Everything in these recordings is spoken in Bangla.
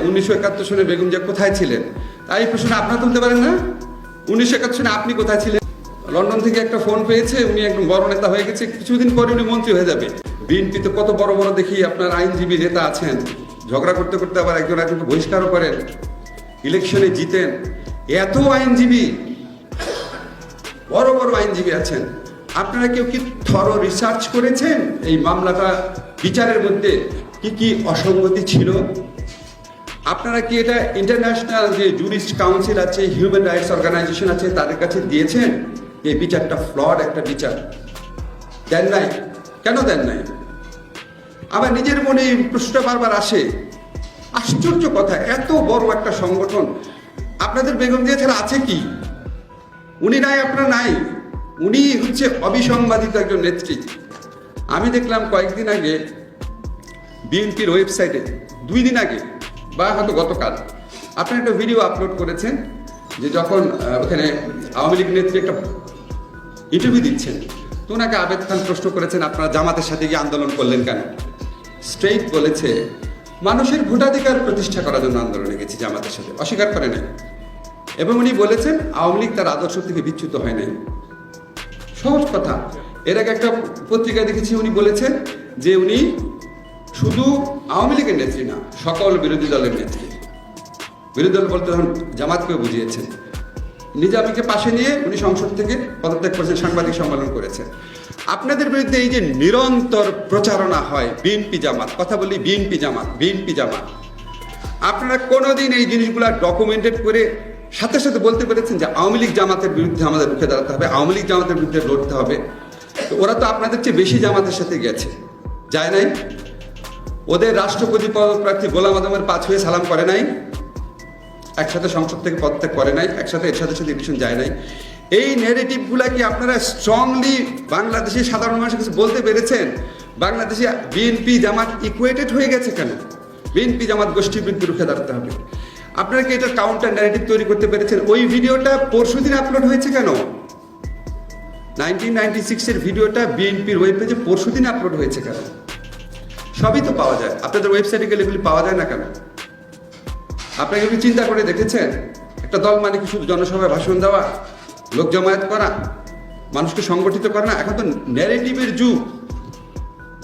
উনিশশো একাত্তর সনে বেগম জিয়া কোথায় ছিলেন? তাই প্রশ্ন আপনারা তুলতে পারেন না? উনিশশো একাত্তর সনে আপনি কোথায় ছিলেন? লন্ডন থেকে একটা ফোন পেয়েছে, উনি একদম বড় নেতা হয়ে গেছে। কিছুদিন পরে উনি মন্ত্রী হয়ে যাবে। বিএনপি তো কত বড় বড় দেখি আপনার আইনজীবী নেতা আছেন। ঝগড়া করতে করতে আবার একজন একজনকে বহিষ্কারও করেন। ইলেকশনে জিতেন। এত আইনজীবী, বড় বড় আইনজীবী আছেন। আপনারা কেউ কি থর রিসার্চ করেছেন? এই মামলাটা বিচারের মধ্যে কি কি অসঙ্গতি ছিল? আপনারা কি এটা ইন্টারন্যাশনাল যে জুরিস্ট কাউন্সিল আছে হিউম্যান রাইটস অর্গানাইজেশন আছে, তাদের কাছে দিয়েছেন? যে বিচারটা ফ্লড একটা বিচার। দেন নাই? কেন দেন নাই? আমার নিজের মনে এই প্রশ্নটা বারবার আসে। আশ্চর্য কথা, এত বড় একটা সংগঠন। আপনাদের বেগম দিয়ে ছাড়া আছে কি? উনি নাই, আপনার নাই। উনি হচ্ছে অবিসংবাদিত একজন নেত্রী। আমি দেখলাম কয়েকদিন আগে বিএনপির ওয়েবসাইটে দুই দিন আগে বা হয়তো গতকাল। আপনি একটা ভিডিও আপলোড করেছেন যে যখন ওখানে আওয়ামী লীগ নেত্রী একটা ইন্টারভিউ দিচ্ছেন, তো ওনাকে আবেদ খান প্রশ্ন করেছেন, আপনারা জামাতের সাথে গিয়ে আন্দোলন করলেন কেন? স্ট্রেইট বলেছে, মানুষের ভোটাধিকার প্রতিষ্ঠা করার জন্য আন্দোলনে গেছি জামাতের সাথে। অস্বীকার করে নাই। এবং উনি বলেছেন, আওয়ামী লীগ তার আদর্শ থেকে বিচ্যুত হয় নাই। সহজ কথা। এর আগে একটা পত্রিকায় দেখেছি, উনি বলেছেন যে উনি শুধু আওয়ামী লীগের নেত্রী না, সকল বিরোধী দলের নেত্রী। বিরোধী দল বলতে তখন জামাতকেও বুঝিয়েছেন। নিজামীকে পাশে নিয়ে উনি সংসদ থেকে পদত্যাগ করেছেন, সাংবাদিক সম্মেলন করেছেন। আপনাদের বিরুদ্ধে এই যে নিরন্তর প্রচারণা হয়, বিএনপি জামাত, কথা বলি বিএনপি জামাত বিএনপি জামাত। আপনারা কোনোদিন এই জিনিসগুলো ডকুমেন্টেড করে সাথে সাথে বলতে পেরেছেন যে আওয়ামী লীগ জামাতের বিরুদ্ধে আমাদের রুখে দাঁড়াতে হবে, আওয়ামী লীগ জামাতের বিরুদ্ধে লড়তে হবে। তো ওরা তো আপনাদের চেয়ে বেশি জামাতের সাথে গেছে। যায় নাই? ওদের রাষ্ট্রপতি পদপ্রার্থী গোলাম আদমের পাঁচ হয়ে সালাম করে নাই। একসাথে সংসদ থেকে পদত্যাগ করে নাই, একসাথে এর সাথে সাথে ইলেকশন যায় নাই। এই নেগেটিভগুলা কি আপনারা স্ট্রংলি বাংলাদেশের সাধারণ মানুষের কাছে বলতে পেরেছেন? বাংলাদেশে বিএনপি জামাত ইকুয়েটেড হয়ে গেছে কেন? বিএনপি জামাত গোষ্ঠীর বিরুদ্ধে রুখে দাঁড়াতে হবে। আপনারা কি এটা কাউন্টার ন্যারেটিভ তৈরি করতে পেরেছেন? ওই ভিডিওটা পরশু দিন আপলোড হয়েছে কেন? নাইনটিন নাইনটি সিক্সের ভিডিওটা বিএনপির ওয়েব পেজে পরশু দিন আপলোড হয়েছে কেন? সবই তো পাওয়া যায়। আপনাদের ওয়েবসাইটে গেলে এগুলি পাওয়া যায় না কেন? আপনাকে কি চিন্তা করে দেখেছেন? একটা দল মানে কি শুধু জনসভায় ভাষণ দেওয়া, লোক জমায়েত করা, মানুষকে সংগঠিত করা না? এখন তো ন্যারেটিভের যুগ।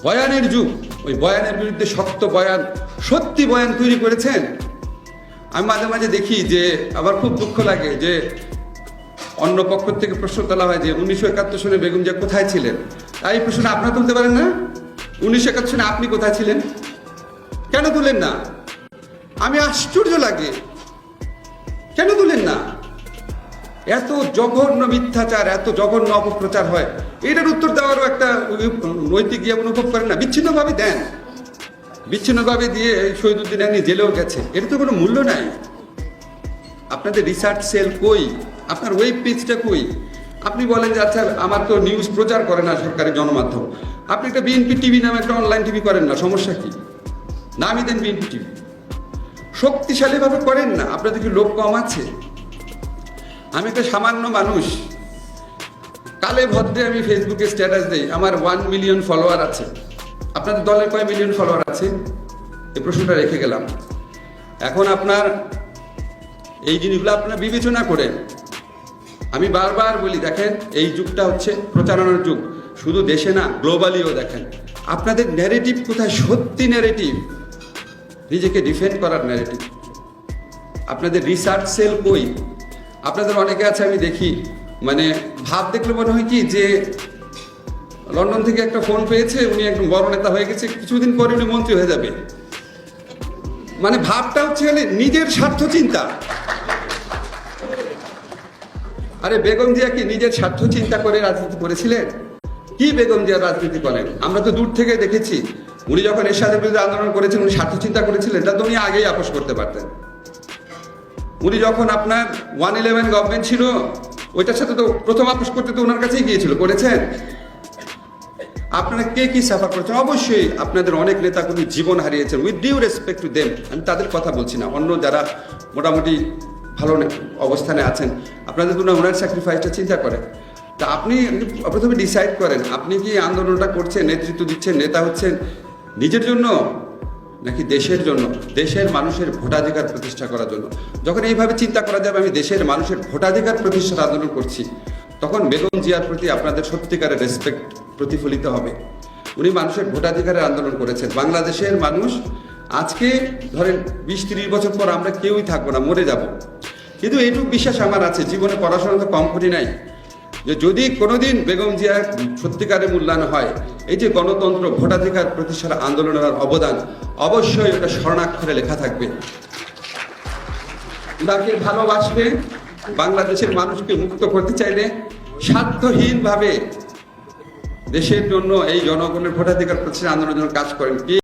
বয়ানের যুগ। ওই বয়ানের বিরুদ্ধে শক্ত বয়ান, সত্যি বয়ান তৈরি করেছেন? আমি মাঝে মাঝে দেখি যে আবার খুব দুঃখ লাগে যে, অন্য পক্ষ থেকে প্রশ্ন তোলা হয় যে, উনিশশো একাত্তর সনে বেগম জিয়া কোথায় ছিলেন? তাই প্রশ্ন আপনারা তুলতে পারেন না? উনিশশো একাত্তর সনে আপনি কোথায় ছিলেন? কেন তুলেন না? আমি আশ্চর্য লাগে। কেন তুলেন না? এত জঘন্য মিথ্যাচার, এত জঘন্য অপপ্রচার হয়। এটার উত্তর দেওয়ারও একটা নৈতিক ইয়ে অনুভব করেন না। বিচ্ছিন্নভাবে দেন। বিচ্ছিন্নভাবে দিয়ে শহীদুদ্দিন আপনি জেলেও গেছে। এর তো কোনো মূল্য নাই। আপনাদের রিসার্চ সেল কই? আপনার ওয়েব পেজটা কই? আপনি বলেন যে আচ্ছা আমার তো নিউজ প্রচার করে না সরকারি গণমাধ্যম। আপনি একটা বিএনপি টিভি নামে একটা অনলাইন টিভি করেন না, সমস্যা কি? নামই দেন বিএনপি টিভি। শক্তিশালীভাবে করেন না, আপনাদের কি লোক কম আছে? আমি একটা সামান্য মানুষ। কালে ভদ্রে আমি ফেসবুকে স্ট্যাটাস দিই, আমার ওয়ান মিলিয়ন ফলোয়ার আছে। আপনাদের দলের কয় মিলিয়ন ফলোয়ার আছে? এই প্রশ্নটা রেখে গেলাম। এখন আপনার এই জিনিসগুলো আপনারা বিবেচনা করেন আমি বারবার বলি, দেখেন, এই যুগটা হচ্ছে প্রচারণার যুগ। শুধু দেশে না গ্লোবালিও দেখেন। আপনাদের ন্যারেটিভ কোথায়? সত্যি ন্যারেটিভ নিজেকে ডিফেন্ড করার ন্যারেটিভ আপনাদের রিসার্চ সেল কই? আপনাদের অনেকে আছে, আমি দেখি। মানে ভাব দেখলে মনে হয় কি যে, লন্ডন থেকে একটা ফোন পেয়েছে, উনি একদম বড় নেতা হয়ে গেছে, কিছুদিন পরে উনি মন্ত্রী হয়ে যাবে। মানে ভাবটা হচ্ছে নিজের স্বার্থ চিন্তা আরে বেগম জিয়া কি নিজের স্বার্থ চিন্তা করে রাজনীতি করেছিলেন? কি বেগম জিয়া রাজনীতি করেন? আমরা তো দূর থেকে দেখেছি, উনি যখন এরশাদের বিরুদ্ধে আন্দোলন করেছেন, উনি স্বার্থ চিন্তা করেছিলেন তা তো উনি আগেই আপোষ করতে পারতেন। উনি যখন আপনার ওয়ান ইলেভেন গভর্নমেন্ট ছিল, ওইটার সাথে তো প্রথম আপোষ করতে তো ওনার কাছেই গিয়েছিল, করেছেন? আপনারা কে কি সাফার করেছেন? অবশ্যই আপনাদের অনেক নেতা নেতাকর্মী জীবন হারিয়েছেন with due respect to them আমি তাদের কথা বলছি না। অন্য যারা মোটামুটি ভালো অবস্থানে আছেন। আপনাদের তো ওনার স্যাক্রিফাইসটা চিন্তা করেন? তা আপনি প্রথমে ডিসাইড করেন, আপনি কি আন্দোলনটা করছেন, নেতৃত্ব দিচ্ছেন, নেতা হচ্ছেন নিজের জন্য নাকি দেশের জন্য? দেশের মানুষের ভোটাধিকার প্রতিষ্ঠা করার জন্য। যখন এইভাবে চিন্তা করা যাবে, আমি দেশের মানুষের ভোটাধিকার প্রতিষ্ঠার আন্দোলন করছি, তখন বেগম জিয়ার প্রতি আপনাদের সত্যিকারের রেসপেক্ট প্রতিফলিত হবে। উনি মানুষের ভোটাধিকারের আন্দোলন করেছেন। বাংলাদেশের মানুষ আজকে ধরেন বিশ তিরিশ বছর পর আমরা কেউই থাকব না, মরে যাব। কিন্তু এইটুকু বিশ্বাস আমার আছে, জীবনে পড়াশোনা তো কম করি নাই। যে যদি কোনোদিন বেগম জিয়ার সত্যিকারের মূল্যায়ন হয়, এই যে গণতন্ত্র ভোটাধিকার প্রতিষ্ঠার আন্দোলনের অবদান, অবশ্যই ওটা স্বর্ণাক্ষরে লেখা থাকবে। উনাকে ভালোবাসবে বাংলাদেশের মানুষকে মুক্ত করতে চাইলে স্বার্থহীনভাবে দেশের জন্য এই জনগণের ভোটাধিকার প্রতিষ্ঠার আন্দোলনের জন্য কাজ করেন। কে